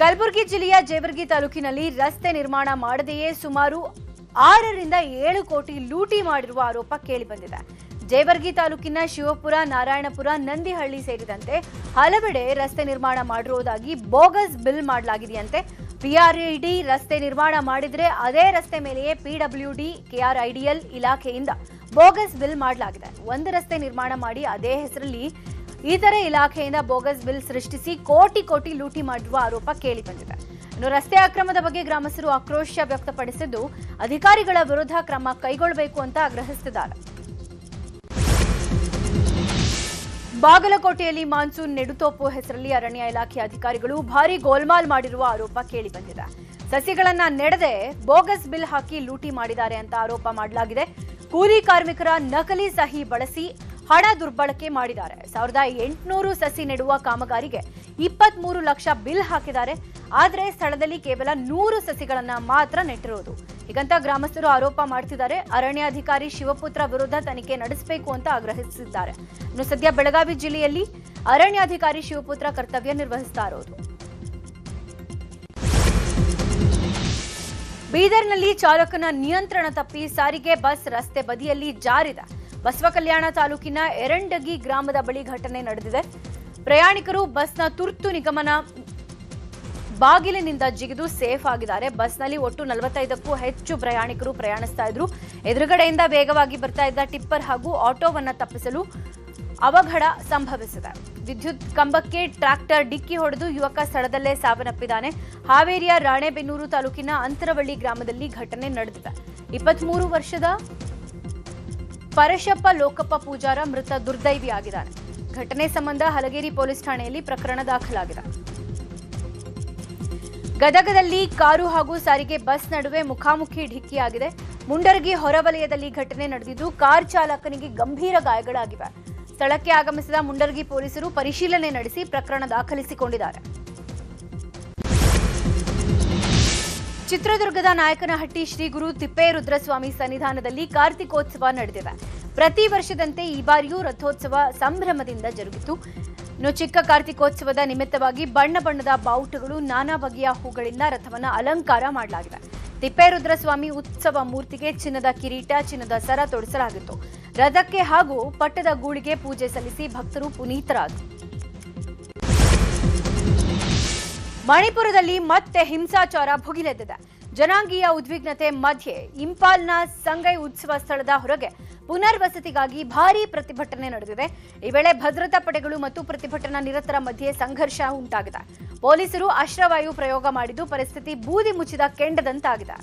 ಕಲಬುರಗಿ ಜಿಲ್ಲೆಯ ಜೇವರ್ಗಿ ತಾಲೂಕಿನಲ್ಲಿ ರಸ್ತೆ ನಿರ್ಮಾಣ ಮಾಡದೆಯೇ ಸುಮಾರು ಆರರಿಂದ ಏಳು ಕೋಟಿ ಲೂಟಿ ಮಾಡಿರುವ ಆರೋಪ ಕೇಳಿಬಂದಿದೆ ಜೇವರ್ಗಿ ತಾಲೂಕಿನ ಶಿವಪುರ, ನಾರಾಯಣಪುರ, ನಂದಿಹಳ್ಳಿ ಸೇರಿದಂತೆ ಹಲವೆಡೆ ರಸ್ತೆ ನಿರ್ಮಾಣ ಮಾಡಿರುವುದಾಗಿ ಬೋಗಸ್ ಬಿಲ್ ಮಾಡಲಾಗಿದೆಯಂತೆ. ಪಿಆರ್ಇಡಿ ರಸ್ತೆ ನಿರ್ಮಾಣ ಮಾಡಿದರೆ ಅದೇ ರಸ್ತೆ ಮೇಲೆಯೇ ಪಿಡಬ್ಲ್ಯೂಡಿ ಕೆಆರ್ಐಡಿಎಲ್ ಇಲಾಖೆಯಿಂದ ಬೋಗಸ್ ಬಿಲ್ ಮಾಡಲಾಗಿದೆ. ಒಂದು ರಸ್ತೆ ನಿರ್ಮಾಣ ಮಾಡಿ ಅದೇ ಹೆಸರಲ್ಲಿ ಇತರೆ ಇಲಾಖೆಯಿಂದ ಬೋಗಸ್ ಬಿಲ್ ಸೃಷ್ಟಿಸಿ ಕೋಟಿ ಕೋಟಿ ಲೂಟಿ ಮಾಡಿರುವ ಆರೋಪ ಕೇಳಿಬಂದಿದೆ ಇನ್ನು ರಸ್ತೆ ಅಕ್ರಮದ ಬಗ್ಗೆ ಗ್ರಾಮಸ್ಥರು ಆಕ್ರೋಶ ವ್ಯಕ್ತಪಡಿಸಿದ್ದು, ಅಧಿಕಾರಿಗಳ ವಿರುದ್ಧ ಕ್ರಮ ಕೈಗೊಳ್ಳಬೇಕು ಅಂತ ಆಗ್ರಹಿಸಿದ್ದಾರೆ ಬಾಗಲಕೋಟೆಯಲ್ಲಿ ಮಾನ್ಸೂನ್ ನೆಡುತೋಪು ಹೆಸರಲ್ಲಿ ಅರಣ್ಯ ಇಲಾಖೆ ಅಧಿಕಾರಿಗಳು ಭಾರಿ ಗೋಲ್ಮಾಲ್ ಮಾಡಿರುವ ಆರೋಪ ಕೇಳಿಬಂದಿದೆ ಸಸಿಗಳನ್ನ ನೆಡದೆ ಬೋಗಸ್ ಬಿಲ್ ಹಾಕಿ ಲೂಟಿ ಮಾಡಿದ್ದಾರೆ ಅಂತ ಆರೋಪ ಮಾಡಲಾಗಿದೆ. ಕೂಲಿ ಕಾರ್ಮಿಕರ ನಕಲಿ ಸಹಿ ಬಳಸಿ ಹಣ ದುರ್ಬಳಕೆ ಮಾಡಿದ್ದಾರೆ. ಸಾವಿರದ ಎಂಟುನೂರು ಸಸಿ ನೆಡುವ ಕಾಮಗಾರಿಗೆ ಇಪ್ಪತ್ಮೂರು ಲಕ್ಷ ಬಿಲ್ ಹಾಕಿದ್ದಾರೆ. ಆದರೆ ಸ್ಥಳದಲ್ಲಿ ಕೇವಲ ನೂರು ಸಸಿಗಳನ್ನ ಮಾತ್ರ ನೆಟ್ಟಿರೋದು. ಹೀಗಂತ ಗ್ರಾಮಸ್ಥರು ಆರೋಪ ಮಾಡ್ತಿದ್ದಾರೆ. ಅರಣ್ಯಾಧಿಕಾರಿ ಶಿವಪುತ್ರ ವಿರುದ್ಧ ತನಿಖೆ ನಡೆಸಬೇಕು ಅಂತ ಆಗ್ರಹಿಸಿದ್ದಾರೆ. ಇನ್ನು ಸದ್ಯ ಬೆಳಗಾವಿ ಜಿಲ್ಲೆಯಲ್ಲಿ ಅರಣ್ಯಾಧಿಕಾರಿ ಶಿವಪುತ್ರ ಕರ್ತವ್ಯ ನಿರ್ವಹಿಸ್ತಾ ಇರೋದು. ಬೀದರ್ನಲ್ಲಿ ಚಾಲಕನ ನಿಯಂತ್ರಣ ತಪ್ಪಿ ಸಾರಿಗೆ ಬಸ್ ರಸ್ತೆ ಬದಿಯಲ್ಲಿ ಜಾರಿದ. ಬಸವ ಕಲ್ಯಾಣ ತಾಲೂಕಿನ ಎರಂಡಗಿ ಗ್ರಾಮದ ಬಳಿ ಘಟನೆ ನಡೆದಿದೆ. ಪ್ರಯಾಣಿಕರು ಬಸ್ನ ತುರ್ತು ನಿಗಮನ ಬಾಗಿಲಿನಿಂದ ಜಿಗಿದು ಸೇಫ್ ಆಗಿದ್ದಾರೆ. ಬಸ್ನಲ್ಲಿ ಒಟ್ಟು ನಲವತ್ತೈದಕ್ಕೂ ಹೆಚ್ಚು ಪ್ರಯಾಣಿಕರು ಪ್ರಯಾಣಿಸ್ತಾ ಇದ್ರು. ಎದುರುಗಡೆಯಿಂದ ವೇಗವಾಗಿ ಬರ್ತಾ ಇದ್ದ ಟಿಪ್ಪರ್ ಹಾಗೂ ಆಟೋವನ್ನ ತಪ್ಪಿಸಲು ಅವಘಡ ಸಂಭವಿಸಿದೆ. ವಿದ್ಯುತ್ ಕಂಬಕ್ಕೆ ಟ್ರಾಕ್ಟರ್ ಡಿಕ್ಕಿ ಹೊಡೆದು ಯುವಕ ಸ್ಥಳದಲ್ಲೇ ಸಾವನ್ನಪ್ಪಿದ್ದಾನೆ. ಹಾವೇರಿಯ ರಾಣೆಬೆನ್ನೂರು ತಾಲೂಕಿನ ಅಂತರವಳ್ಳಿ ಗ್ರಾಮದಲ್ಲಿ ಘಟನೆ ನಡೆದಿದೆ. ಇಪ್ಪತ್ಮೂರು ವರ್ಷದ ಪರಶಪ್ಪ ಲೋಕಪ್ಪ ಪೂಜಾರ ಮೃತ ದುರ್ದೈವಿಯಾಗಿದ್ದಾನೆ ಘಟನೆ ಸಂಬಂಧ ಹಲಗೇರಿ ಪೊಲೀಸ್ ಠಾಣೆಯಲ್ಲಿ ಪ್ರಕರಣ ದಾಖಲಾಗಿದೆ. ಗದಗದಲ್ಲಿ ಕಾರು ಹಾಗೂ ಸಾರಿಗೆ ಬಸ್ ನಡುವೆ ಮುಖಾಮುಖಿ ಢಿಕ್ಕಿಯಾಗಿದೆ. ಮುಂಡರಗಿ ಹೊರವಲಯದಲ್ಲಿ ಘಟನೆ ನಡೆದಿದ್ದು ಕಾರ್ ಚಾಲಕನಿಗೆ ಗಂಭೀರ ಗಾಯಗಳಾಗಿವೆ. ಸ್ಥಳಕ್ಕೆ ಆಗಮಿಸಿದ ಮುಂಡರಗಿ ಪೊಲೀಸರು ಪರಿಶೀಲನೆ ನಡೆಸಿ ಪ್ರಕರಣ ದಾಖಲಿಸಿಕೊಂಡಿದ್ದಾರೆ. ಚಿತ್ರದುರ್ಗದ ನಾಯಕನಹಟ್ಟಿ ಶ್ರೀ ಗುರು ತಿಪ್ಪೇರುದ್ರಸ್ವಾಮಿ ಸನ್ನಿಧಾನದಲ್ಲಿ ಕಾರ್ತಿಕೋತ್ಸವ ನಡೆದಿದೆ ಪ್ರತಿ ವರ್ಷದಂತೆ ಈ ಬಾರಿಯೂ ರಥೋತ್ಸವ ಸಂಭ್ರಮದಿಂದ ಜರುಗಿತು. ಇನ್ನು ಚಿಕ್ಕ ಕಾರ್ತಿಕೋತ್ಸವದ ನಿಮಿತ್ತವಾಗಿ ಬಣ್ಣ ಬಣ್ಣದ ಬಾವುಟಗಳು ನಾನಾ ಬಗೆಯ ಹೂಗಳಿಂದ ರಥವನ್ನು ಅಲಂಕಾರ ಮಾಡಲಾಗಿದೆ. ತಿಪ್ಪೇರುದ್ರಸ್ವಾಮಿ ಉತ್ಸವ ಮೂರ್ತಿಗೆ ಚಿನ್ನದ ಕಿರೀಟ, ಚಿನ್ನದ ಸರ ತೊಡಿಸಲಾಗಿತ್ತು. ರಥಕ್ಕೆ ಹಾಗೂ ಪಟ್ಟದ ಗೂಳಿಗೆ ಪೂಜೆ ಸಲ್ಲಿಸಿ ಭಕ್ತರು ಪುನೀತರಾದರು. ಮಣಿಪುರದಲ್ಲಿ ಮತ್ತೆ ಹಿಂಸಾಚಾರ ಭುಗಿಲೆದ್ದಿದೆ. ಜನಾಂಗೀಯ ಉದ್ವಿಗ್ನತೆ ಮಧ್ಯೆ ಇಂಪಾಲ್ನ ಸಂಗೈ ಉತ್ಸವ ಸ್ಥಳದ ಹೊರಗೆ ಪುನರ್ವಸತಿಗಾಗಿ ಭಾರೀ ಪ್ರತಿಭಟನೆ ನಡೆದಿದೆ. ಈ ವೇಳೆ ಭದ್ರತಾ ಪಡೆಗಳು ಮತ್ತು ಪ್ರತಿಭಟನಾ ನಿರತರ ಮಧ್ಯೆ ಸಂಘರ್ಷ ಉಂಟಾಗಿದೆ. ಪೊಲೀಸರು ಅಶ್ರವಾಯು ಪ್ರಯೋಗ ಮಾಡಿದ್ದು ಪರಿಸ್ಥಿತಿ ಬೂದಿ ಮುಚ್ಚಿದ ಕೆಂಡದಂತಾಗಿದೆ.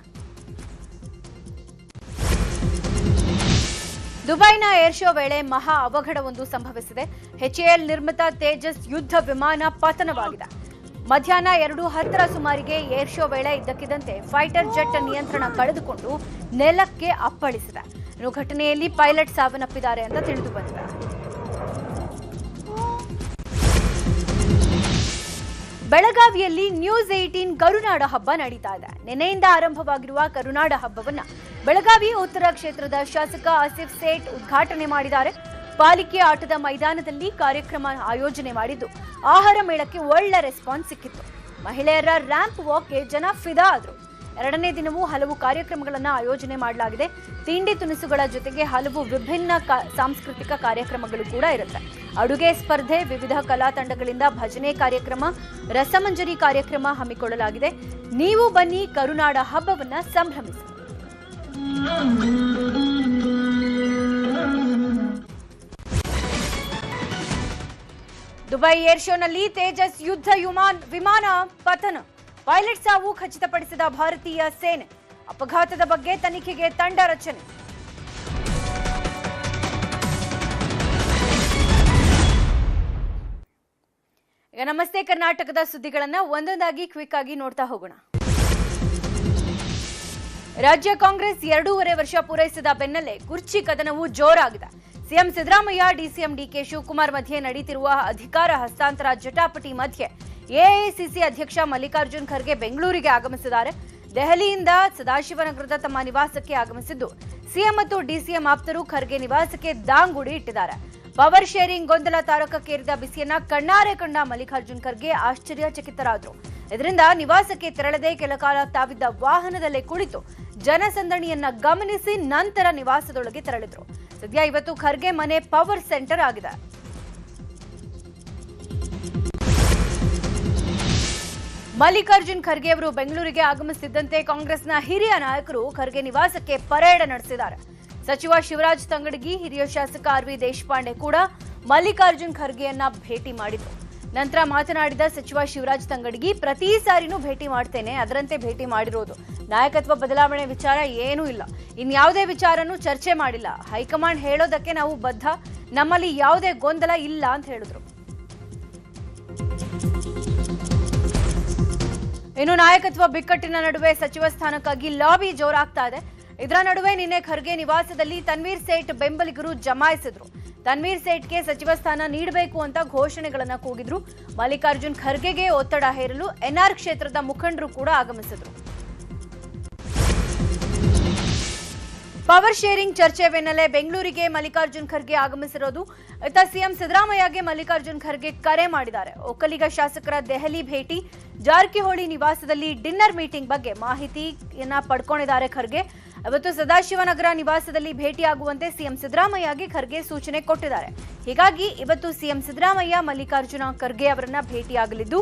ದುಬೈನ ಏರ್ ಶೋ ವೇಳೆ ಮಹಾ ಅವಘಡವೊಂದು ಸಂಭವಿಸಿದೆ. ಎಚ್ಎಎಲ್ ನಿರ್ಮಿತ ತೇಜಸ್ ಯುದ್ಧ ವಿಮಾನ ಪತನವಾಗಿದೆ. ಮಧ್ಯಾಹ್ನ ಎರಡು ಹತ್ತರ ಸುಮಾರಿಗೆ ಏರ್ ಶೋ ವೇಳೆ ಇದ್ದಕ್ಕಿದ್ದಂತೆ ಫೈಟರ್ ಜೆಟ್ ನಿಯಂತ್ರಣ ಕಳೆದುಕೊಂಡು ನೆಲಕ್ಕೆ ಅಪ್ಪಳಿಸಿದೆ. ಘಟನೆಯಲ್ಲಿ ಪೈಲಟ್ ಸಾವನ್ನಪ್ಪಿದ್ದಾರೆ ಅಂತ ತಿಳಿದು ಬಂದಿದೆ. ಬೆಳಗಾವಿಯಲ್ಲಿ ನ್ಯೂಸ್ ಏಟೀನ್ ಕರುನಾಡ ಹಬ್ಬ ನಡೀತಾ ಇದೆ. ನಿನ್ನೆಯಿಂದ ಆರಂಭವಾಗಿರುವ ಕರುನಾಡ ಹಬ್ಬವನ್ನ ಬೆಳಗಾವಿ ಉತ್ತರ ಕ್ಷೇತ್ರದ ಶಾಸಕ ಆಸಿಫ್ ಸೇಠ್ ಉದ್ಘಾಟನೆ ಮಾಡಿದ್ದಾರೆ. ಪಾಲಿಕೆ ಆಟದ ಮೈದಾನದಲ್ಲಿ ಕಾರ್ಯಕ್ರಮ ಆಯೋಜನೆ ಮಾಡಿದ್ದು. ಆಹಾರ ಮೇಳಕ್ಕೆ ಒಳ್ಳೆ ರೆಸ್ಪಾನ್ಸ್ ಸಿಕ್ಕಿತ್ತು. ಮಹಿಳೆಯರ ರ್ಯಾಂಪ್ ವಾಕ್ಗೆ ಜನ ಫಿದಾ ಆದರು. ಎರಡನೇ ದಿನವೂ ಹಲವು ಕಾರ್ಯಕ್ರಮಗಳನ್ನು ಆಯೋಜನೆ ಮಾಡಲಾಗಿದೆ. ತಿಂಡಿ ತಿನಿಸುಗಳ ಜೊತೆಗೆ ಹಲವು ವಿಭಿನ್ನ ಸಾಂಸ್ಕೃತಿಕ ಕಾರ್ಯಕ್ರಮಗಳು ಕೂಡ ಇರುತ್ತೆ. ಅಡುಗೆ ಸ್ಪರ್ಧೆ, ವಿವಿಧ ಕಲಾ ತಂಡಗಳಿಂದ ಭಜನೆ ಕಾರ್ಯಕ್ರಮ, ರಸಮಂಜರಿ ಕಾರ್ಯಕ್ರಮ ಹಮ್ಮಿಕೊಳ್ಳಲಾಗಿದೆ. ನೀವು ಬನ್ನಿ ಕರುನಾಡ ಹಬ್ಬವನ್ನ ಸಂಭ್ರಮಿಸಿ. ದುಬೈ ಏರ್ ಶೋನಲ್ಲಿ ತೇಜಸ್ ಯುದ್ಧ ವಿಮಾನ ವಿಮಾನ ಪತನ. ಪೈಲಟ್ ಸಾವು ಖಚಿತಪಡಿಸಿದ ಭಾರತೀಯ ಸೇನೆ. ಅಪಘಾತದ ಬಗ್ಗೆ ತನಿಖೆಗೆ ತಂಡ ರಚನೆ. ಈಗ ನಮಸ್ತೆ, ಕರ್ನಾಟಕದ ಸುದ್ದಿಗಳನ್ನ ಒಂದೊಂದಾಗಿ ಕ್ವಿಕ್ ಆಗಿ ನೋಡ್ತಾ ಹೋಗೋಣ. ರಾಜ್ಯ ಕಾಂಗ್ರೆಸ್ ಎರಡೂವರೆ ವರ್ಷ ಪೂರೈಸಿದ ಬೆನ್ನಲ್ಲೇ ಕುರ್ಚಿ ಕದನವು ಜೋರಾಗಿದೆ. CM Siddaramaiah DCM DK Shivakumar ಮಧ್ಯೆ ನಡೀತಿರುವ ಅಧಿಕಾರ ಹಸ್ತಾಂತರ ಜಟಾಪಟಿ ಮಧ್ಯೆ ಎಐಸಿಸಿ ಅಧ್ಯಕ್ಷ ಮಲ್ಲಿಕಾರ್ಜುನ್ ಖರ್ಗೆ ಬೆಂಗಳೂರಿಗೆ ಆಗಮಿಸಿದ್ದಾರೆ. ದೆಹಲಿಯಿಂದ ಸದಾಶಿವನಗರದ ತಮ್ಮ ನಿವಾಸಕ್ಕೆ ಆಗಮಿಸಿದ್ದು. ಸಿಎಂ ಮತ್ತು ಡಿಸಿಎಂ ಆಪ್ತರು ಖರ್ಗೆ ನಿವಾಸಕ್ಕೆ ದಾಂಗುಡಿ ಇಟ್ಟಿದ್ದಾರೆ. ಪವರ್ ಶೇರಿಂಗ್ ಗೊಂದಲ ತಾರಕಕ್ಕೇರಿದ ಬಿಸಿಯನ್ನ ಕಣ್ಣಾರೆ ಕಂಡ ಮಲ್ಲಿಕಾರ್ಜುನ್ ಖರ್ಗೆ ಆಶ್ಚರ್ಯಚಕಿತರಾದರು. ಇದರಿಂದ ನಿವಾಸಕ್ಕೆ ತೆರಳದೆ ಕೆಲ ಕಾಲ ತಾವಿದ್ದ ವಾಹನದಲ್ಲೇ ಕುಳಿತು ಜನಸಂದಣಿಯನ್ನ ಗಮನಿಸಿ ನಂತರ ನಿವಾಸದೊಳಗೆ ತೆರಳಿದ್ರು. ಸದ್ಯ ಇವತ್ತು ಖರ್ಗೆ ಮನೆ ಪವರ್ ಸೆಂಟರ್ ಆಗಿದೆ. ಮಲ್ಲಿಕಾರ್ಜುನ್ ಖರ್ಗೆ ಅವರು ಬೆಂಗಳೂರಿಗೆ ಆಗಮಿಸುತ್ತಿದ್ದಂತೆ ಕಾಂಗ್ರೆಸ್ನ ಹಿರಿಯ ನಾಯಕರು ಖರ್ಗೆ ನಿವಾಸಕ್ಕೆ ಪರೇಡ್ ನಡೆಸಿದ್ದಾರೆ. ಸಚಿವ ಶಿವರಾಜ್ ತಂಗಡಗಿ, ಹಿರಿಯ ಶಾಸಕ ಆರ್ ವಿ ದೇಶಪಾಂಡೆ ಕೂಡ ಮಲ್ಲಿಕಾರ್ಜುನ್ ಖರ್ಗೆಯನ್ನ ಭೇಟಿ ಮಾಡಿದ್ರು. ನಂತರ ಮಾತನಾಡಿದ ಸಚಿವ ಶಿವರಾಜ್ ತಂಗಡಗಿ, ಪ್ರತಿ ಸಾರಿನೂ ಭೇಟಿ ಮಾಡ್ತೇನೆ, ಅದರಂತೆ ಭೇಟಿ ಮಾಡಿರೋದು. ನಾಯಕತ್ವ ಬದಲಾವಣೆ ವಿಚಾರ ಏನೂ ಇಲ್ಲ. ಇನ್ಯಾವುದೇ ವಿಚಾರನೂ ಚರ್ಚೆ ಮಾಡಿಲ್ಲ. ಹೈಕಮಾಂಡ್ ಹೇಳೋದಕ್ಕೆ ನಾವು ಬದ್ಧ. ನಮ್ಮಲ್ಲಿ ಯಾವುದೇ ಗೊಂದಲ ಇಲ್ಲ ಅಂತ ಹೇಳಿದ್ರು. ಇನ್ನು ನಾಯಕತ್ವ ಬಿಕ್ಕಟ್ಟಿನ ನಡುವೆ ಸಚಿವ ಸ್ಥಾನಕ್ಕಾಗಿ ಲಾಬಿ ಜೋರಾಗ್ತಾ ಇದೆ. ಇದರ ನಡುವೆ ನಿನ್ನೆ ಖರ್ಗೆ ನಿವಾಸದಲ್ಲಿ ತನ್ವೀರ್ ಸೇಠ್ ಬೆಂಬಲಿಗರು ಜಮಾಯಿಸಿದ್ರು. ತನ್ವೀರ್ ಸೇಠ್ಗೆ ಸಚಿವ ಸ್ಥಾನ ನೀಡಬೇಕು ಅಂತ ಘೋಷಣೆಗಳನ್ನ ಕೂಗಿದ್ರು. ಮಲ್ಲಿಕಾರ್ಜುನ್ ಖರ್ಗೆಗೆ ಒತ್ತಡ ಹೇರಲು ಎನ್ಆರ್ ಕ್ಷೇತ್ರದ ಮುಖಂಡರು ಕೂಡ ಆಗಮಿಸಿದ್ರು. ಪವರ್ ಶೇರಿಂಗ್ ಚರ್ಚೆ ಬೆನ್ನಲ್ಲೇ ಬೆಂಗಳೂರಿಗೆ ಮಲ್ಲಿಕಾರ್ಜುನ್ ಖರ್ಗೆ ಆಗಮಿಸಿರೋದು. ಇತ್ತ ಸಿಎಂ ಸಿದ್ದರಾಮಯ್ಯಗೆ ಮಲ್ಲಿಕಾರ್ಜುನ್ ಖರ್ಗೆ ಕರೆ ಮಾಡಿದ್ದಾರೆ. ಒಕ್ಕಲಿಗ ಶಾಸಕರ ದೆಹಲಿ ಭೇಟಿ. ಜಾರಕಿಹೊಳಿ ನಿವಾಸದಲ್ಲಿ ಡಿನ್ನರ್ ಮೀಟಿಂಗ್ ಬಗ್ಗೆ ಮಾಹಿತಿಯನ್ನ ಪಡ್ಕೊಂಡಿದ್ದಾರೆ ಖರ್ಗೆ. ಇವತ್ತು ಸದಾಶಿವನಗರ ನಿವಾಸದಲ್ಲಿ ಭೇಟಿಯಾಗುವಂತೆ ಸಿಎಂ ಸಿದ್ದರಾಮಯ್ಯಗೆ ಖರ್ಗೆ ಸೂಚನೆ ಕೊಟ್ಟಿದ್ದಾರೆ. ಹೀಗಾಗಿ ಇವತ್ತು ಸಿಎಂ ಸಿದ್ದರಾಮಯ್ಯ, ಮಲ್ಲಿಕಾರ್ಜುನ ಖರ್ಗೆ ಅವರನ್ನ ಭೇಟಿಯಾಗಲಿದ್ದು,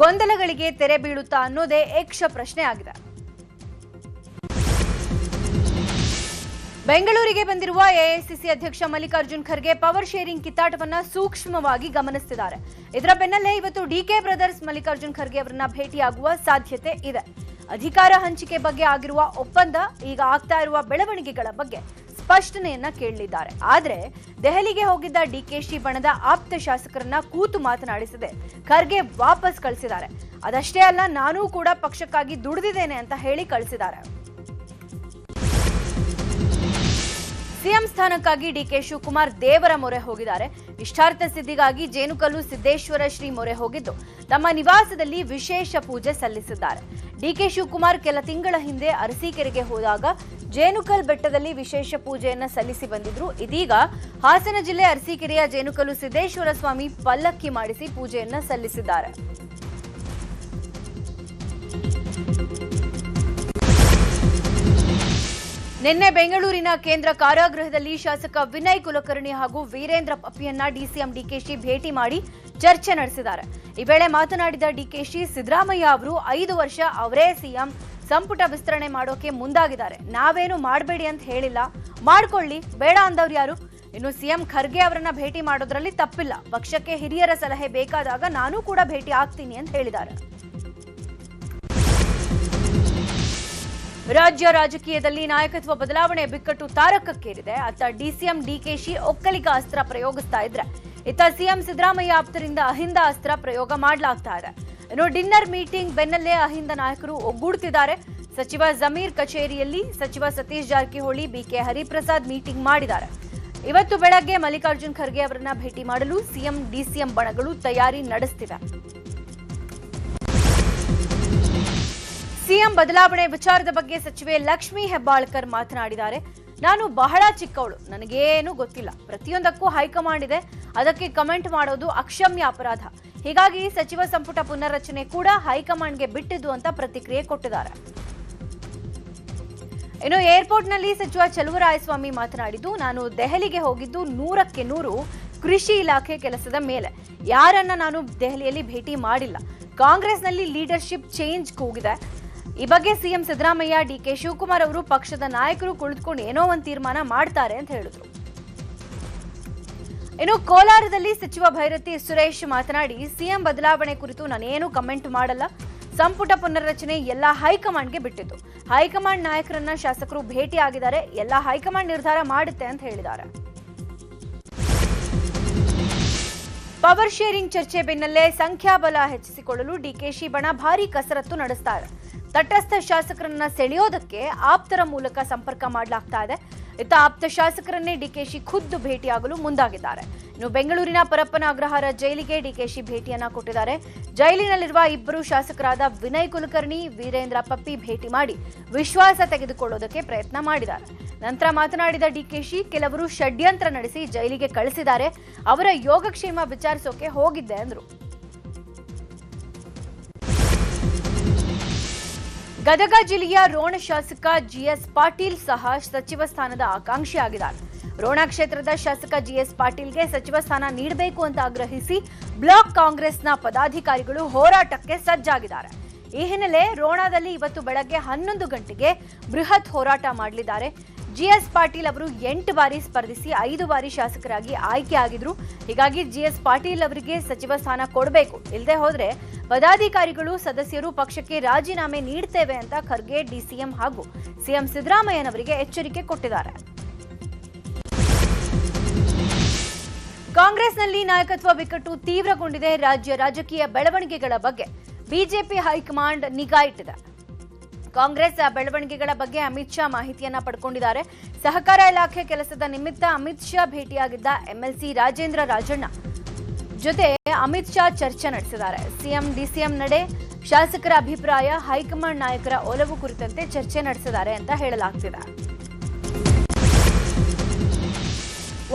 ಗೊಂದಲಗಳಿಗೆ ತೆರೆ ಬೀಳುತ್ತಾ ಅನ್ನೋದೇ ಯಕ್ಷ ಪ್ರಶ್ನೆ ಆಗಿದೆ. ಬೆಂಗಳೂರಿಗೆ ಬಂದಿರುವ ಎಐಸಿಸಿ ಅಧ್ಯಕ್ಷ ಮಲ್ಲಿಕಾರ್ಜುನ್ ಖರ್ಗೆ ಪವರ್ ಶೇರಿಂಗ್ ಕಿತ್ತಾಟವನ್ನು ಸೂಕ್ಷ್ಮವಾಗಿ ಗಮನಿಸುತ್ತಿದ್ದಾರೆ ಇದರ ಬೆನ್ನಲ್ಲೇ ಇವತ್ತು ಡಿಕೆ ಬ್ರದರ್ಸ್ ಮಲ್ಲಿಕಾರ್ಜುನ್ ಖರ್ಗೆ ಅವರನ್ನ ಭೇಟಿಯಾಗುವ ಸಾಧ್ಯತೆ ಇದೆ. ಅಧಿಕಾರ ಹಂಚಿಕೆ ಬಗ್ಗೆ ಆಗಿರುವ ಒಪ್ಪಂದ ಈಗ ಆಗ್ತಾ ಇರುವ ಬೆಳವಣಿಗೆಗಳ ಬಗ್ಗೆ ಸ್ಪಷ್ಟನೆಯನ್ನ ಕೇಳಲಿದ್ದಾರೆ. ಆದ್ರೆ ದೆಹಲಿಗೆ ಹೋಗಿದ್ದ ಡಿಕೆಶಿ ಬಣದ ಆಪ್ತ ಶಾಸಕರನ್ನ ಕೂತು ಮಾತನಾಡಿಸದೆ ಖರ್ಗೆ ವಾಪಸ್ ಕಳಿಸಿದ್ದಾರೆ. ಅದಷ್ಟೇ ಅಲ್ಲ, ನಾನೂ ಕೂಡ ಪಕ್ಷಕ್ಕಾಗಿ ದುಡಿದಿದ್ದೇನೆ ಅಂತ ಹೇಳಿ ಕಳಿಸಿದ್ದಾರೆ. ಸಿಎಂ ಸ್ಥಾನಕ್ಕಾಗಿ ಡಿಕೆ ಶಿವಕುಮಾರ್ ದೇವರ ಮೊರೆ ಹೋಗಿದ್ದಾರೆ. ಇಷ್ಟಾರ್ಥ ಸಿದ್ಧಿಗಾಗಿ ಜೇನುಕಲ್ಲು ಸಿದ್ದೇಶ್ವರ ಶ್ರೀ ಮೊರೆ ಹೋಗಿದ್ದು, ತಮ್ಮ ನಿವಾಸದಲ್ಲಿ ವಿಶೇಷ ಪೂಜೆ ಸಲ್ಲಿಸಿದ್ದಾರೆ. ಡಿಕೆ ಶಿವಕುಮಾರ್ ಕೆಲ ತಿಂಗಳ ಹಿಂದೆ ಅರಸೀಕೆರೆಗೆ ಹೋದಾಗ ಜೇನುಕಲ್ ಬೆಟ್ಟದಲ್ಲಿ ವಿಶೇಷ ಪೂಜೆಯನ್ನ ಸಲ್ಲಿಸಿ ಬಂದಿದ್ರು. ಇದೀಗ ಹಾಸನ ಜಿಲ್ಲೆ ಅರಸೀಕೆರೆಯ ಜೇನುಕಲ್ಲು ಸಿದ್ದೇಶ್ವರ ಸ್ವಾಮಿ ಪಲ್ಲಕ್ಕಿ ಮಾಡಿಸಿ ಪೂಜೆಯನ್ನ ಸಲ್ಲಿಸಿದ್ದಾರೆ. ನಿನ್ನೆ ಬೆಂಗಳೂರಿನ ಕೇಂದ್ರ ಕಾರಾಗೃಹದಲ್ಲಿ ಶಾಸಕ ವಿನಯ್ ಕುಲಕರ್ಣಿ ಹಾಗೂ ವೀರೇಂದ್ರ ಪಪ್ಪಿಯನ್ನ ಡಿಸಿಎಂ ಡಿಕೆಶಿ ಭೇಟಿ ಮಾಡಿ ಚರ್ಚೆ ನಡೆಸಿದ್ದಾರೆ. ಈ ವೇಳೆ ಮಾತನಾಡಿದ ಡಿಕೆಶಿ ಸಿದ್ದರಾಮಯ್ಯ ಅವರು ಐದು ವರ್ಷ ಅವರೇ ಸಿಎಂ, ಸಂಪುಟ ವಿಸ್ತರಣೆ ಮಾಡೋಕೆ ಮುಂದಾಗಿದ್ದಾರೆ. ನಾವೇನು ಮಾಡಬೇಡಿ ಅಂತ ಹೇಳಿಲ್ಲ. ಮಾಡ್ಕೊಳ್ಳಿ, ಬೇಡ ಅಂದವ್ರು ಯಾರು? ಇನ್ನು ಸಿಎಂ ಖರ್ಗೆ ಅವರನ್ನ ಭೇಟಿ ಮಾಡೋದ್ರಲ್ಲಿ ತಪ್ಪಿಲ್ಲ. ಪಕ್ಷಕ್ಕೆ ಹಿರಿಯರ ಸಲಹೆ ಬೇಕಾದಾಗ ನಾನು ಕೂಡ ಭೇಟಿ ಆಗ್ತೀನಿ ಅಂತ ಹೇಳಿದ್ದಾರೆ. ರಾಜ್ಯ ರಾಜಕೀಯದಲ್ಲಿ ನಾಯಕತ್ವ ಬದಲಾವಣೆ ಬಿಕ್ಕಟ್ಟು ತಾರಕಕ್ಕೇರಿದೆ. ಅತ್ತ ಡಿಸಿಎಂ ಡಿಕೆಶಿ ಒಕ್ಕಲಿಗ ಅಸ್ತ್ರ ಪ್ರಯೋಗಿಸ್ತಾ ಇದ್ರೆ. ಇತ್ತ ಸಿಎಂ ಸಿದ್ದರಾಮಯ್ಯ ಆಪ್ತರಿಂದ ಅಹಿಂದ ಅಸ್ತ್ರ ಪ್ರಯೋಗ ಮಾಡಲಾಗ್ತಾ ಇದೆ. ಇನ್ನು ಡಿನ್ನರ್ ಮೀಟಿಂಗ್ ಬೆನ್ನಲ್ಲೇ ಅಹಿಂದ ನಾಯಕರು ಒಗ್ಗೂಡ್ತಿದ್ದಾರೆ. ಸಚಿವ ಜಮೀರ್ ಕಚೇರಿಯಲ್ಲಿ ಸಚಿವ ಸತೀಶ್ ಜಾರಕಿಹೊಳಿ, ಬಿಕೆ ಹರಿಪ್ರಸಾದ್ ಮೀಟಿಂಗ್ ಮಾಡಿದ್ದಾರೆ. ಇವತ್ತು ಬೆಳಗ್ಗೆ ಮಲ್ಲಿಕಾರ್ಜುನ್ ಖರ್ಗೆ ಅವರನ್ನ ಭೇಟಿ ಮಾಡಲು ಸಿಎಂ, ಡಿಸಿಎಂ ಬಣಗಳು ತಯಾರಿ ನಡೆಸ್ತಿವೆ. ಸಿಎಂ ಬದಲಾವಣೆ ವಿಚಾರದ ಬಗ್ಗೆ ಸಚಿವೆ ಲಕ್ಷ್ಮಿ ಹೆಬ್ಬಾಳ್ಕರ್ ಮಾತನಾಡಿದ್ದಾರೆ. ನಾನು ಬಹಳ ಚಿಕ್ಕವಳು, ನನಗೇನು ಗೊತ್ತಿಲ್ಲ. ಪ್ರತಿಯೊಂದಕ್ಕೂ ಹೈಕಮಾಂಡ್ ಇದೆ. ಅದಕ್ಕೆ ಕಮೆಂಟ್ ಮಾಡೋದು ಅಕ್ಷಮ್ಯ ಅಪರಾಧ. ಹೀಗಾಗಿ ಸಚಿವ ಸಂಪುಟ ಪುನರ್ರಚನೆ ಕೂಡ ಹೈಕಮಾಂಡ್ಗೆ ಬಿಟ್ಟಿದ್ದು ಅಂತ ಪ್ರತಿಕ್ರಿಯೆ ಕೊಟ್ಟಿದ್ದಾರೆ. ಇನ್ನು ಏರ್ಪೋರ್ಟ್ನಲ್ಲಿ ಸಚಿವ ಚಲುವರಾಯಸ್ವಾಮಿ ಮಾತನಾಡಿದ್ದು, ನಾನು ದೆಹಲಿಗೆ ಹೋಗಿದ್ದು ನೂರಕ್ಕೆ ನೂರು ಕೃಷಿ ಇಲಾಖೆ ಕೆಲಸದ ಮೇಲೆ. ಯಾರನ್ನ ನಾನು ದೆಹಲಿಯಲ್ಲಿ ಭೇಟಿ ಮಾಡಿಲ್ಲ. ಕಾಂಗ್ರೆಸ್ನಲ್ಲಿ ಲೀಡರ್ಶಿಪ್ ಚೇಂಜ್ ಕೂಗಿದೆ. ಈ ಬಗ್ಗೆ ಸಿಎಂ ಸಿದ್ದರಾಮಯ್ಯ ಡಿಕೆ ಶಿವಕುಮಾರ್ ಅವರು ಪಕ್ಷದ ನಾಯಕರು ಕುಳಿತುಕೊಂಡು ಏನೋ ಒಂದು ತೀರ್ಮಾನ ಮಾಡ್ತಾರೆ ಅಂತ ಹೇಳಿದ್ರು. ಇನ್ನು ಕೋಲಾರದಲ್ಲಿ ಸಚಿವ ಭೈರತಿ ಸುರೇಶ್ ಮಾತನಾಡಿ, ಸಿಎಂ ಬದಲಾವಣೆ ಕುರಿತು ನಾನೇನು ಕಮೆಂಟ್ ಮಾಡಲ್ಲ. ಸಂಪುಟ ಪುನರ್ರಚನೆ ಎಲ್ಲ ಹೈಕಮಾಂಡ್ಗೆ ಬಿಟ್ಟಿದ್ದು. ಹೈಕಮಾಂಡ್ ನಾಯಕರನ್ನ ಶಾಸಕರು ಭೇಟಿಯಾಗಿದ್ದಾರೆ ಎಲ್ಲ ಹೈಕಮಾಂಡ್ ನಿರ್ಧಾರ ಮಾಡುತ್ತೆ ಅಂತ ಹೇಳಿದ್ದಾರೆ. ಪವರ್ ಶೇರಿಂಗ್ ಚರ್ಚೆ ಬೆನ್ನಲ್ಲೇ ಸಂಖ್ಯಾಬಲ ಹೆಚ್ಚಿಸಿಕೊಳ್ಳಲು ಡಿಕೆಶಿ ಬಣ ಭಾರಿ ಕಸರತ್ತು ನಡೆಸ್ತಾರೆ ತಟಸ್ಥ ಶಾಸಕರನ್ನ ಸೆಳೆಯೋದಕ್ಕೆ ಆಪ್ತರ ಮೂಲಕ ಸಂಪರ್ಕ ಮಾಡಲಾಗ್ತಾ ಇದೆ. ಇತ್ತ ಆಪ್ತ ಶಾಸಕರನ್ನೇ ಡಿಕೆಶಿ ಖುದ್ದು ಭೇಟಿಯಾಗಲು ಮುಂದಾಗಿದ್ದಾರೆ. ಇನ್ನು ಬೆಂಗಳೂರಿನ ಪರಪ್ಪನ ಅಗ್ರಹಾರ ಜೈಲಿಗೆ ಡಿಕೆಶಿ ಭೇಟಿಯನ್ನ ಕೊಟ್ಟಿದ್ದಾರೆ. ಜೈಲಿನಲ್ಲಿರುವ ಇಬ್ಬರು ಶಾಸಕರಾದ ವಿನಯ್ ಕುಲಕರ್ಣಿ, ವೀರೇಂದ್ರ ಪಪ್ಪಿ ಭೇಟಿ ಮಾಡಿ ವಿಶ್ವಾಸ ತೆಗೆದುಕೊಳ್ಳೋದಕ್ಕೆ ಪ್ರಯತ್ನ ಮಾಡಿದ್ದಾರೆ. ನಂತರ ಮಾತನಾಡಿದ ಡಿಕೆಶಿ, ಕೆಲವರು ಷಡ್ಯಂತ್ರ ನಡೆಸಿ ಜೈಲಿಗೆ ಕಳಿಸಿದ್ದಾರೆ. ಅವರ ಯೋಗಕ್ಷೇಮ ವಿಚಾರಿಸೋಕೆ ಹೋಗಿದ್ದೆ ಅಂದ್ರು. ಗದಗ ಜಿಲ್ಲೆಯ ರೋಣ ಶಾಸಕ ಜಿಎಸ್ ಪಾಟೀಲ್ ಸಹ ಸಚಿವ ಸ್ಥಾನದ ಆಕಾಂಕ್ಷಿಯಾಗಿದ್ದಾರೆ. ರೋಣ ಕ್ಷೇತ್ರದ ಶಾಸಕ ಜಿಎಸ್ ಪಾಟೀಲ್ಗೆ ಸಚಿವ ಸ್ಥಾನ ನೀಡಬೇಕು ಅಂತ ಆಗ್ರಹಿಸಿ ಬ್ಲಾಕ್ ಕಾಂಗ್ರೆಸ್ನ ಪದಾಧಿಕಾರಿಗಳು ಹೋರಾಟಕ್ಕೆ ಸಜ್ಜಾಗಿದ್ದಾರೆ. ಈ ಹಿನ್ನೆಲೆ ರೋಣದಲ್ಲಿ ಇವತ್ತು ಬೆಳಗ್ಗೆ ಹನ್ನೊಂದು ಗಂಟೆಗೆ ಬೃಹತ್ ಹೋರಾಟ ಮಾಡಲಿದ್ದಾರೆ. ಜಿಎಸ್ ಪಾಟೀಲ್ ಅವರು ಎಂಟು ಬಾರಿ ಸ್ಪರ್ಧಿಸಿ ಐದು ಬಾರಿ ಶಾಸಕರಾಗಿ ಆಯ್ಕೆ ಆಗಿದ್ರು. ಹೀಗಾಗಿ ಜಿಎಸ್ ಪಾಟೀಲ್ ಅವರಿಗೆ ಸಚಿವ ಸ್ಥಾನ ಕೊಡಬೇಕು. ಇಲ್ಲದೆ ಹೋದ್ರೆ ಪದಾಧಿಕಾರಿಗಳು, ಸದಸ್ಯರು ಪಕ್ಷಕ್ಕೆ ರಾಜೀನಾಮೆ ನೀಡ್ತೇವೆ ಅಂತ ಖರ್ಗೆ ಡಿಸಿಎಂ ಹಾಗೂ ಸಿಎಂ ಸಿದ್ದರಾಮಯ್ಯನವರಿಗೆ ಎಚ್ಚರಿಕೆ ಕೊಟ್ಟಿದ್ದಾರೆ. ಕಾಂಗ್ರೆಸ್ನಲ್ಲಿ ನಾಯಕತ್ವ ಬಿಕ್ಕಟ್ಟು ತೀವ್ರಗೊಂಡಿದೆ. ರಾಜ್ಯ ರಾಜಕೀಯ ಬೆಳವಣಿಗೆಗಳ ಬಗ್ಗೆ ಬಿಜೆಪಿ ಹೈಕಮಾಂಡ್ ನಿಗಾ ಇಟ್ಟಿದೆ. ಕಾಂಗ್ರೆಸ್ ಬೆಳವಣಿಗೆಗಳ ಬಗ್ಗೆ ಅಮಿತ್ ಶಾ ಮಾಹಿತಿಯನ್ನ ಪಡ್ಕೊಂಡಿದ್ದಾರೆ. ಸಹಕಾರ ಇಲಾಖೆ ಕೆಲಸದ ನಿಮಿತ್ತ ಅಮಿತ್ ಶಾ ಭೇಟಿಯಾಗಿದ್ದ ಎಂಎಲ್ಸಿ ರಾಜೇಂದ್ರ ರಾಜಣ್ಣ. ಜೊತೆ ಅಮಿತ್ ಶಾ ಚರ್ಚೆ ನಡೆಸಿದ್ದಾರೆ. ಸಿಎಂ, ಡಿಸಿಎಂ ನಡೆ ಶಾಸಕರ ಅಭಿಪ್ರಾಯ, ಹೈಕಮಾಂಡ್ ನಾಯಕರ ಒಲವು ಕುರಿತಂತೆ ಚರ್ಚೆ ನಡೆಸಿದ್ದಾರೆ ಅಂತ ಹೇಳಲಾಗ್ತಿದೆ.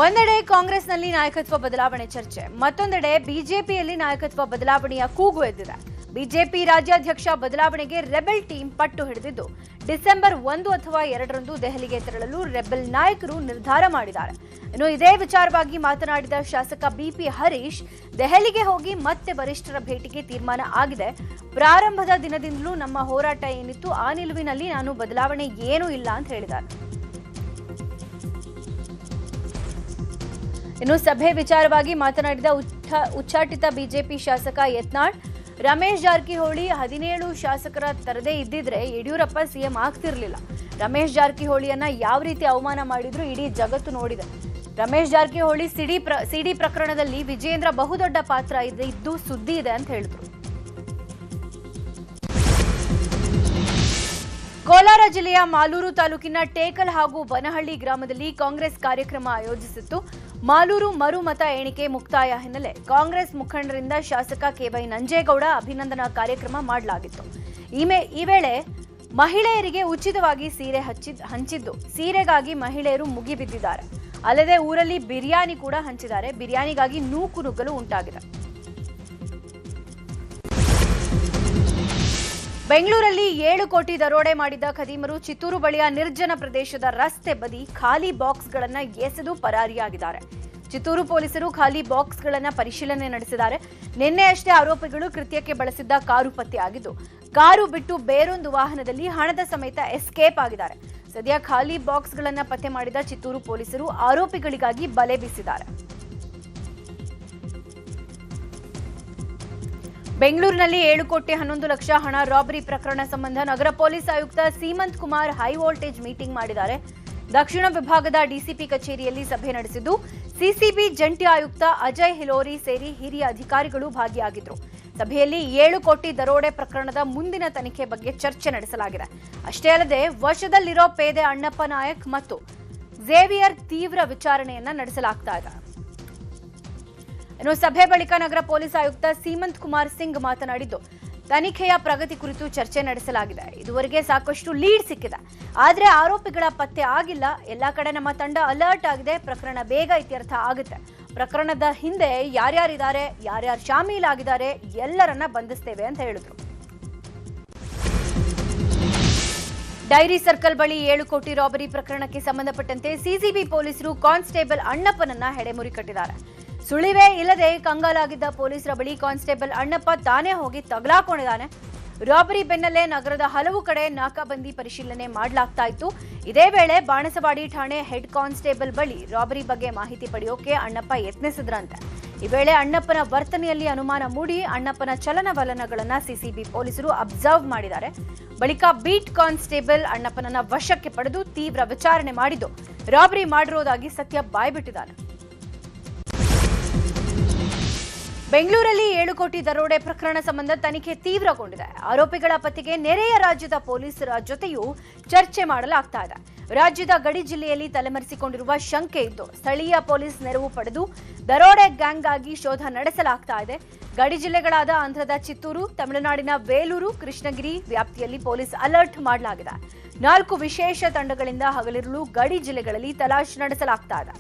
ಒಂದೆಡೆ ಕಾಂಗ್ರೆಸ್ನಲ್ಲಿ ನಾಯಕತ್ವ ಬದಲಾವಣೆ ಚರ್ಚೆ, ಮತ್ತೊಂದೆಡೆ ಬಿಜೆಪಿಯಲ್ಲಿ ನಾಯಕತ್ವ ಬದಲಾವಣೆಯ ಕೂಗು ಎದ್ದಿದೆ. ಬಿಜೆಪಿ ರಾಜ್ಯಾಧ್ಯಕ್ಷ ಬದಲಾವಣೆಗೆ ರೆಬೆಲ್ ಟೀಮ್ ಪಟ್ಟು ಹಿಡಿದಿದ್ದು, ಡಿಸೆಂಬರ್ ಒಂದು ಅಥವಾ ಎರಡರಂದು ದೆಹಲಿಗೆ ತೆರಳಲು ರೆಬೆಲ್ ನಾಯಕರು ನಿರ್ಧಾರ ಮಾಡಿದ್ದಾರೆ. ಇನ್ನು ಇದೇ ವಿಚಾರವಾಗಿ ಮಾತನಾಡಿದ ಶಾಸಕ ಬಿಪಿ ಹರೀಶ್, ದೆಹಲಿಗೆ ಹೋಗಿ ಮತ್ತೆ ವರಿಷ್ಠರ ಭೇಟಿಗೆ ತೀರ್ಮಾನ ಆಗಿದೆ. ಪ್ರಾರಂಭದ ದಿನದಿಂದಲೂ ನಮ್ಮ ಹೋರಾಟ ಏನಿತ್ತು, ಆ ನಿಲುವಿನಲ್ಲಿ ನಾನು ಬದಲಾವಣೆ ಏನೂ ಇಲ್ಲ ಅಂತ ಹೇಳಿದ್ದಾರೆ. ಇನ್ನು ಸಭೆ ವಿಚಾರವಾಗಿ ಮಾತನಾಡಿದ ಉಚ್ಚ- ಉಚ್ಚಾಟಿತ ಬಿಜೆಪಿ ಶಾಸಕ ಯತ್ನಾಳ್ ರಮೇಶ್ ಜಾರಕಿಹೊಳಿ ಹದಿನೇಳು ಶಾಸಕರ ತರದೇ ಇದ್ದಿದ್ರೆ ಯಡಿಯೂರಪ್ಪ ಸಿಎಂ ಆಗ್ತಿರ್ಲಿಲ್ಲ. ರಮೇಶ್ ಜಾರಕಿಹೊಳಿಯನ್ನ ಯಾವ ರೀತಿ ಅವಮಾನ ಮಾಡಿದ್ರು ಇಡೀ ಜಗತ್ತು ನೋಡಿದೆ. ರಮೇಶ್ ಜಾರಕಿಹೊಳಿ ಸಿಡಿ ಸಿಡಿ ಪ್ರಕರಣದಲ್ಲಿ ವಿಜೇಂದ್ರ ಬಹುದೊಡ್ಡ ಪಾತ್ರ ಇದೆ ಇದ್ದು ಸುದ್ದಿ ಇದೆ ಅಂತ ಹೇಳಿದ್ರು. ಕೋಲಾರ ಜಿಲ್ಲೆಯ ಮಾಲೂರು ತಾಲೂಕಿನ ಟೇಕಲ್ ಹಾಗೂ ಬನಹಳ್ಳಿ ಗ್ರಾಮದಲ್ಲಿ ಕಾಂಗ್ರೆಸ್ ಕಾರ್ಯಕ್ರಮ ಆಯೋಜಿಸಿತ್ತು. ಮಾಲೂರು ಮರುಮತ ಎಣಿಕೆ ಮುಕ್ತಾಯ ಹಿನ್ನೆಲೆ ಕಾಂಗ್ರೆಸ್ ಮುಖಂಡರಿಂದ ಶಾಸಕ ಕೆವೈ ನಂಜೇಗೌಡ ಅಭಿನಂದನಾ ಕಾರ್ಯಕ್ರಮ ಮಾಡಲಾಗಿತ್ತು. ಈ ವೇಳೆ ಮಹಿಳೆಯರಿಗೆ ಉಚಿತವಾಗಿ ಸೀರೆ ಹಂಚಿದ್ದು. ಸೀರೆಗಾಗಿ ಮಹಿಳೆಯರು ಮುಗಿಬಿದ್ದಿದ್ದಾರೆ. ಅಲ್ಲದೆ ಊರಲ್ಲಿ ಬಿರಿಯಾನಿ ಕೂಡ ಹಂಚಿದ್ದಾರೆ. ಬಿರಿಯಾನಿಗಾಗಿ ನೂಕು ನುಗ್ಗಲು ಉಂಟಾಗಿದೆ. ಬೆಂಗಳೂರಲ್ಲಿ ಏಳು ಕೋಟಿ ದರೋಡೆ ಮಾಡಿದ ಖದೀಮರು ಚಿತ್ತೂರು ಬಳಿಯ ನಿರ್ಜನ ಪ್ರದೇಶದ ರಸ್ತೆ ಬದಿ ಖಾಲಿ ಬಾಕ್ಸ್ಗಳನ್ನು ಎಸೆದು ಪರಾರಿಯಾಗಿದ್ದಾರೆ. ಚಿತ್ತೂರು ಪೊಲೀಸರು ಖಾಲಿ ಬಾಕ್ಸ್ಗಳನ್ನು ಪರಿಶೀಲನೆ ನಡೆಸಿದ್ದಾರೆ. ನಿನ್ನೆಯಷ್ಟೇ ಆರೋಪಿಗಳು ಕೃತ್ಯಕ್ಕೆ ಬಳಸಿದ್ದ ಕಾರು ಪತ್ತೆಯಾಗಿದ್ದು ಕಾರು ಬಿಟ್ಟು ಬೇರೊಂದು ವಾಹನದಲ್ಲಿ ಹಣದ ಸಮೇತ ಎಸ್ಕೇಪ್ ಆಗಿದ್ದಾರೆ. ಸದ್ಯ ಖಾಲಿ ಬಾಕ್ಸ್ಗಳನ್ನು ಪತ್ತೆ ಮಾಡಿದ ಚಿತ್ತೂರು ಪೊಲೀಸರು ಆರೋಪಿಗಳಿಗಾಗಿ ಬಲೆ ಬೀಸಿದ್ದಾರೆ. ಬೆಂಗಳೂರಿನಲ್ಲಿ ಏಳು ಕೋಟಿ ಹನ್ನೊಂದು ಲಕ್ಷ ಹಣ ರಾಬರಿ ಪ್ರಕರಣ ಸಂಬಂಧ ನಗರ ಪೊಲೀಸ್ ಆಯುಕ್ತ Seemanth Kumar high voltage meeting ಮಾಡಿದ್ದಾರೆ. ದಕ್ಷಿಣ ವಿಭಾಗದ ಡಿಸಿಪಿ ಕಚೇರಿಯಲ್ಲಿ ಸಭೆ ನಡೆಸಿದ್ದು, ಸಿಸಿಬಿ ಜಂಟಿ ಆಯುಕ್ತ ಅಜಯ್ ಹಿಲೋರಿ ಸೇರಿ ಹಿರಿಯ ಅಧಿಕಾರಿಗಳು ಭಾಗಿಯಾಗಿದ್ದರು ಸಭೆಯಲ್ಲಿ ಏಳು ಕೋಟಿ ದರೋಡೆ ಪ್ರಕರಣದ ಮುಂದಿನ ತನಿಖೆ ಬಗ್ಗೆ ಚರ್ಚೆ ನಡೆಸಲಾಗಿದೆ. ಅಷ್ಟೇ ಅಲ್ಲದೆ, ವಶದಲ್ಲಿರೋ ಪೇದೆ ಅಣ್ಣಪ್ಪ ನಾಯಕ್ ಮತ್ತು ಝೇವಿಯರ್ ತೀವ್ರ ವಿಚಾರಣೆಯನ್ನ ನಡೆಸಲಾಗ್ತಾ ಇದೆ. ಇನ್ನು ಸಭೆ ಬಳಿಕ ನಗರ ಪೊಲೀಸ್ ಆಯುಕ್ತ ಸೀಮಂತ್ ಕುಮಾರ್ ಸಿಂಗ್ ಮಾತನಾಡಿದ್ದು, ತನಿಖೆಯ ಪ್ರಗತಿ ಕುರಿತು ಚರ್ಚೆ ನಡೆಸಲಾಗಿದೆ. ಇದುವರೆಗೆ ಸಾಕಷ್ಟು ಲೀಡ್ ಸಿಕ್ಕಿದೆ. ಆದರೆ ಆರೋಪಿಗಳ ಪತ್ತೆ ಆಗಿಲ್ಲ. ಎಲ್ಲಾ ಕಡೆ ನಮ್ಮ ತಂಡ ಅಲರ್ಟ್ ಆಗಿದೆ. ಪ್ರಕರಣ ಬೇಗ ಇತ್ಯರ್ಥ ಆಗುತ್ತೆ. ಪ್ರಕರಣದ ಹಿಂದೆ ಯಾರ್ಯಾರಿದ್ದಾರೆ, ಯಾರ್ಯಾರು ಶಾಮೀಲಾಗಿದ್ದಾರೆ, ಎಲ್ಲರನ್ನ ಬಂಧಿಸ್ತೇವೆ ಅಂತ ಹೇಳಿದ್ರು. ಡೈರಿ ಸರ್ಕಲ್ ಬಳಿ ಏಳು ಕೋಟಿ ರಾಬರಿ ಪ್ರಕರಣಕ್ಕೆ ಸಂಬಂಧಪಟ್ಟಂತೆ ಸಿಸಿಬಿ ಪೊಲೀಸರು ಕಾನ್ಸ್ಟೇಬಲ್ ಅಣ್ಣಪ್ಪನನ್ನ ಹೆಡೆಮುರಿ ಕಟ್ಟಿದ್ದಾರೆ. ಸುಳಿವೇ ಇಲ್ಲದೆ ಕಂಗಾಲಾಗಿದ್ದ ಪೊಲೀಸರ ಬಳಿ ಕಾನ್ಸ್ಟೇಬಲ್ ಅಣ್ಣಪ್ಪ ತಾನೇ ಹೋಗಿ ತಗಲಾಕೊಂಡಿದ್ದಾನೆ. ರಾಬರಿ ಬೆನ್ನಲ್ಲೇ ನಗರದ ಹಲವು ಕಡೆ ನಾಕಾಬಂದಿ ಪರಿಶೀಲನೆ ಮಾಡಲಾಗ್ತಾ ಇತ್ತು. ಇದೇ ವೇಳೆ ಬಾಣಸವಾಡಿ ಠಾಣೆ ಹೆಡ್ ಕಾನ್ಸ್ಟೇಬಲ್ ಬಳಿ ರಾಬರಿ ಬಗ್ಗೆ ಮಾಹಿತಿ ಪಡೆಯೋಕೆ ಅಣ್ಣಪ್ಪ ಯತ್ನಿಸಿದ್ರಂತೆ. ಈ ವೇಳೆ ಅಣ್ಣಪ್ಪನ ವರ್ತನೆಯಲ್ಲಿ ಅನುಮಾನ ಮೂಡಿ ಅಣ್ಣಪ್ಪನ ಚಲನವಲನಗಳನ್ನ ಸಿಸಿಬಿ ಪೊಲೀಸರು ಅಬ್ಸರ್ವ್ ಮಾಡಿದ್ದಾರೆ. ಬಳಿಕ ಬೀಟ್ ಕಾನ್ಸ್ಟೇಬಲ್ ಅಣ್ಣಪ್ಪನನ್ನ ವಶಕ್ಕೆ ಪಡೆದು ತೀವ್ರ ವಿಚಾರಣೆ ಮಾಡಿದ್ದು. ರಾಬರಿ ಮಾಡಿರೋದಾಗಿ ಸತ್ಯ ಬಾಯ್ಬಿಟ್ಟಿದ್ದಾನೆ. ಬೆಂಗಳೂರಲ್ಲಿ ಏಳು ಕೋಟಿ ದರೋಡೆ ಪ್ರಕರಣ ಸಂಬಂಧ ತನಿಖೆ ತೀವ್ರಗೊಂಡಿದೆ. ಆರೋಪಿಗಳ ಪತ್ತೆಗೆ ನೆರೆಯ ರಾಜ್ಯದ ಪೊಲೀಸರ ಜೊತೆಯೂ ಚರ್ಚೆ ಮಾಡಲಾಗ್ತಾ ಇದೆ. ರಾಜ್ಯದ ಗಡಿ ಜಿಲ್ಲೆಯಲ್ಲಿ ತಲೆಮರೆಸಿಕೊಂಡಿರುವ ಶಂಕೆ ಇದ್ದು, ಸ್ಥಳೀಯ ಪೊಲೀಸ್ ನೆರವು ಪಡೆದು ದರೋಡೆ ಗ್ಯಾಂಗ್ ಆಗಿ ಶೋಧ ನಡೆಸಲಾಗ್ತಾ ಇದೆ. ಗಡಿ ಜಿಲ್ಲೆಗಳಾದ ಆಂಧ್ರದ ಚಿತ್ತೂರು, ತಮಿಳುನಾಡಿನ ವೇಲೂರು ಕೃಷ್ಣಗಿರಿ ವ್ಯಾಪ್ತಿಯಲ್ಲಿ ಪೊಲೀಸ್ ಅಲರ್ಟ್ ಮಾಡಲಾಗಿದೆ. ನಾಲ್ಕು ವಿಶೇಷ ತಂಡಗಳಿಂದ ಹಗಲಿರುಳು ಗಡಿ ಜಿಲ್ಲೆಗಳಲ್ಲಿ ತಲಾಶ್ ನಡೆಸಲಾಗ್ತಾ ಇದೆ.